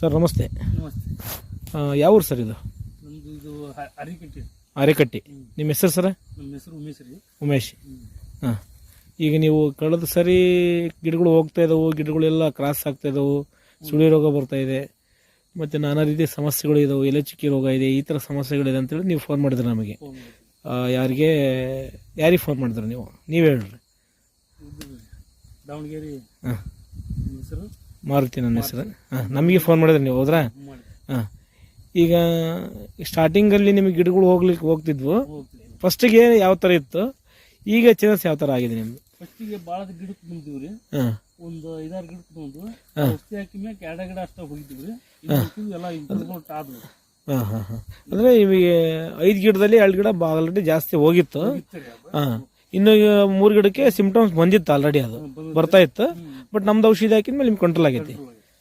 Sir ನಮಸ್ತೆ. ಯಾವ ಊರು ಸರ್ ಇದು? ನಮ್ದು ಇದು ಹ- ಅರಿಕಟ್ಟಿ. ಅರೆಕಟ್ಟಿ. ನಿಮ್ಮ ಹೆಸರು ಸರ್? ನಮ್ಮ ಹೆಸರು ಉಮೇಶ್ ರೀ. ಉಮೇಶ್. ಹಾಂ. ಈಗ ನೀವು ಕಳೆದ ಸರಿ ಗಿಡಗಳು ಹೋಗ್ತಾ ಇದಾವು ಗಿಡಗಳೆಲ್ಲ ಕ್ರಾಸ್ ಆಗ್ತಾ ಇದಾವೆ ಸುಳಿ ರೋಗ ಬರ್ತಾ ಇದೆ ಮತ್ತು ನಾನಾ ರೀತಿಯ ಸಮಸ್ಯೆಗಳು ಇದಾವೆ ಎಲೆ ಚುಕ್ಕಿ ರೋಗ ಇದೆ ಈ ಥರ ಸಮಸ್ಯೆಗಳಿದೆ ಅಂತೇಳಿ ನೀವು ಫೋನ್ ಮಾಡಿದ್ರೆ ನಮಗೆ. ಫೋನ್ ಮಾಡಿ. ಆ, ಯಾರಿಗೆ ಯಾರಿಗೆ ಫೋನ್ ಮಾಡಿದ್ರಿ ನೀವು? ನೀವು ಹೇಳ್ರಿ. ಇದು ದಾವಣಗೆರೆ. ಹಾಂ. ನಿಮ್ಮ ಹೆಸರು? ಮಾರುತಿ ನನ್ನ ಹೆಸರು. ಹಾಂ ನಮಗೆ ಫೋನ್ ಮಾಡಿದ್ರೆ ನೀವು ಹೋದ್ರಾ? ಹಾಂ. ಈಗ ಸ್ಟಾರ್ಟಿಂಗಲ್ಲಿ ನಿಮಗೆ ಗಿಡಗಳು ಹೋಗ್ಲಿಕ್ಕೆ ಹೋಗ್ತಿದ್ವು. ಫಸ್ಟಿಗೆ ಯಾವ ಥರ ಇತ್ತು? ಈಗ ಚೇಂಜಸ್ ಯಾವ ಥರ ಆಗಿದೆ ನಿಮ್ದು? ಫಸ್ಟಿಗೆ ಭಾಳ ಗಿಡಕ್ಕೆ ಬಂದಿದ್ವಿ ರೀ. ಹಾಂ. ಒಂದು ಐದಾರು ಗಿಡಕ್ಕೆ ಬಂದು. ಔಷಧಿ ಹಾಕಿ ಗಿಡ ಅಷ್ಟೇ ಹೋಗಿದ್ವಿ ರೀ. ಎಲ್ಲ ಇಂಪ್ರೂವ್ಮೆಂಟ್ ಆದ್ವು. ಹಾಂ ಹಾಂ ಹಾಂ. ಅಂದರೆ ಐದು ಗಿಡದಲ್ಲಿ ಎರಡು ಗಿಡ ಆಲ್ರೆಡಿ ಜಾಸ್ತಿ ಹೋಗಿತ್ತು. ಹಾಂ. ಇನ್ನು ಮೂರು ಗಿಡಕ್ಕೆ ಸಿಂಪ್ಟಮ್ಸ್ ಬಂದಿತ್ತು ಆಲ್ರೆಡಿ ಅದು. ಬರ್ತಾ ಇತ್ತು. ಬಟ್ ನಮ್ದು ಔಷಧಿ ಹಾಕಿದ್ಮೇಲೆ ನಿಮ್ಗೆ ಕಂಟ್ರೋಲ್ ಆಗೈತಿ.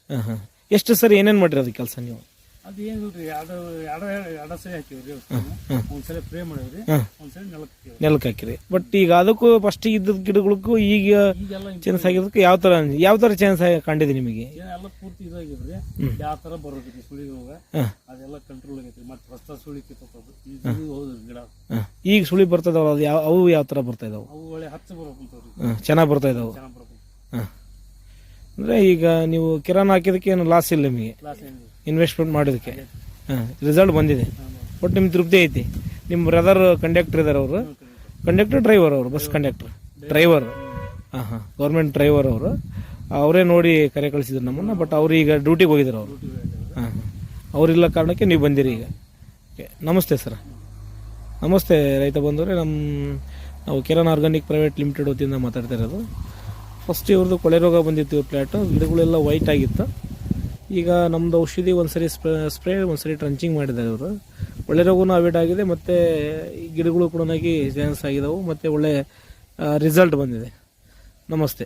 ಹಾಂ ಹಾಂ ಎಷ್ಟು ಸರ್ ಏನೇನು ಮಾಡಿರಿ ಅದಕ್ಕೆ ಕೆಲಸ ನೀವು? ಅದು ಏನಿಲ್ರಿ ಎರಡು ಎಡ ಎಡ ಸರಿ ಹಾಕಿವ್ರಿ ರೀ ಒಂದ್ಸಲ ಪ್ರೇ ಮಾಡಿವ್ರಿ ಹಾಂ ಒಂದ್ಸಲ ನೆಲಕ್ಕೆ ನೆಲಕ್ಕೆ ಹಾಕಿರಿ. ಬಟ್ ಈಗ ಅದಕ್ಕೂ ಫಸ್ಟ್ ಇದ್ದ ಗಿಡಗಳಿಗೂ ಈಗ ಚಾನ್ಸ್ ಚೇಂಜ್ ಆಗಿದ್ದಕ್ಕೆ ಯಾವ ಥರ ಯಾವ ಥರ ಚೇಂಜ್ ಕಂಡಿದೆ ನಿಮಗೆ? ಎಲ್ಲ ಪೂರ್ತಿ ಇದಾಗಿವ್ರಿ ಯಾವ ಥರ ಬರೋದ್ರಿ ಸುಳಿ ರೋಗ ಅದೆಲ್ಲ ಕಂಟ್ರೋಲ್ ಆಗೈತಿ ಮತ್ತೆ ಹೊಸ ಸುಳಿ ಕಿತ್ತೋದು ಈಗ ಹೌದು ಗಿಡ. ಈಗ ಸುಳಿ ಬರ್ತದ ಅದು ಯಾವ ಅವು ಯಾವ ಥರ ಬರ್ತಾ ಇದಾವೆ? ಅವು ಒಳ್ಳೆ ಹಚ್ಚ ಬರ್ಬೇಕಂತವ್ರಿ ಹಾಂ ಚೆನ್ನಾಗಿ ಬರ್ತಾ ಇದಾವೆ. ಚೆನ್ನಾಗಿ ಬರ್ಬೇಕು. ಹಾಂ. ಅಂದರೆ ಈಗ ನೀವು ಕಿರಾಣ ಹಾಕಿದಕ್ಕೆ ಏನು ಲಾಸ್ ಇಲ್ಲ ನಿಮಗೆ. ಇನ್ವೆಸ್ಟ್ಮೆಂಟ್ ಮಾಡೋದಕ್ಕೆ. ಹಾಂ ರಿಸಲ್ಟ್ ಬಂದಿದೆ. ಬಟ್ ನಿಮ್ಗೆ ತೃಪ್ತಿ ಐತಿ. ನಿಮ್ಮ ಬ್ರದರ್ ಕಂಡಕ್ಟರ್ ಇದ್ದಾರೆ ಅವರು. ಕಂಡಕ್ಟರ್ ಡ್ರೈವರ್ ಅವರು ಬಸ್ ಕಂಡಕ್ಟರ್ ಡ್ರೈವರ್ ಹಾಂ ಹಾಂ. ಗೌರ್ಮೆಂಟ್ ಡ್ರೈವರ್ ಅವರು. ಅವರೇ ನೋಡಿ ಕರೆ ಕಳಿಸಿದ್ರು ನಮ್ಮನ್ನು ಬಟ್ ಅವ್ರು ಈಗ ಡ್ಯೂಟಿಗೆ ಹೋಗಿದ್ದಾರೆ ಅವರು. ಹಾಂ ಹಾಂ. ಅವರಿಲ್ಲ ಕಾರಣಕ್ಕೆ ನೀವು ಬಂದಿರಿ ಈಗ. ಓಕೆ ನಮಸ್ತೆ ಸರ್. ನಮಸ್ತೆ ರೈತ ಬಂದವರೇ ನಮ್ಮ ನಾವು ಕಿರಣ್ ಆರ್ಗಾನಿಕ್ ಪ್ರೈವೇಟ್ ಲಿಮಿಟೆಡ್ ವತಿಯಿಂದ ಮಾತಾಡ್ತಾ ಇರೋದು. ಫಸ್ಟ್ ಇವ್ರದ್ದು ಕೊಳೆ ರೋಗ ಬಂದಿತ್ತು ಇವ್ರ ಪ್ಲ್ಯಾಟು ಗಿಡಗಳೆಲ್ಲ ವೈಟ್ ಆಗಿತ್ತು. ಈಗ ನಮ್ಮದು ಔಷಧಿ ಒಂದು ಸರಿ ಸ್ಪ್ರೇ ಸ್ಪ್ರೇ ಒಂದು ಸರಿ ಟ್ರಂಚಿಂಗ್ ಮಾಡಿದ್ದಾರೆ ಇವರು. ಒಳ್ಳೆ ರೋಗನೂ ಅವಾಯ್ಡ್ ಆಗಿದೆ, ಮತ್ತು ಗಿಡಗಳು ಕೂಡ ಚಾನ್ಸ್ ಆಗಿದಾವೆ, ಮತ್ತು ಒಳ್ಳೆ ರಿಸಲ್ಟ್ ಬಂದಿದೆ. ನಮಸ್ತೆ.